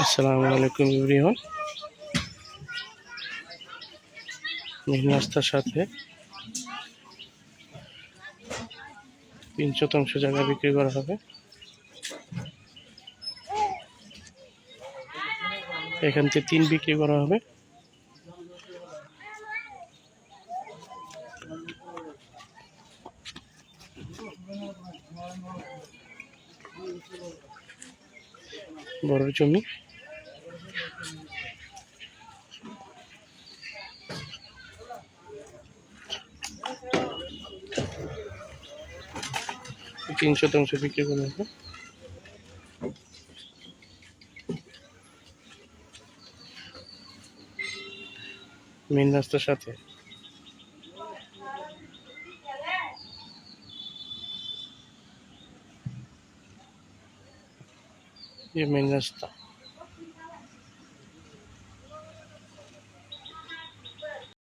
আসসালামু আলাইকুম everyone. Main রাস্তার সাথে তিন শতাংশ জায়গা বিক্রি করা হবে। এখান থেকে তিন বিক্রি করা হবে। বড় জমি তিন শতাংশ বিক্রি করা হবে মেন রাস্তার সাথে। y me está.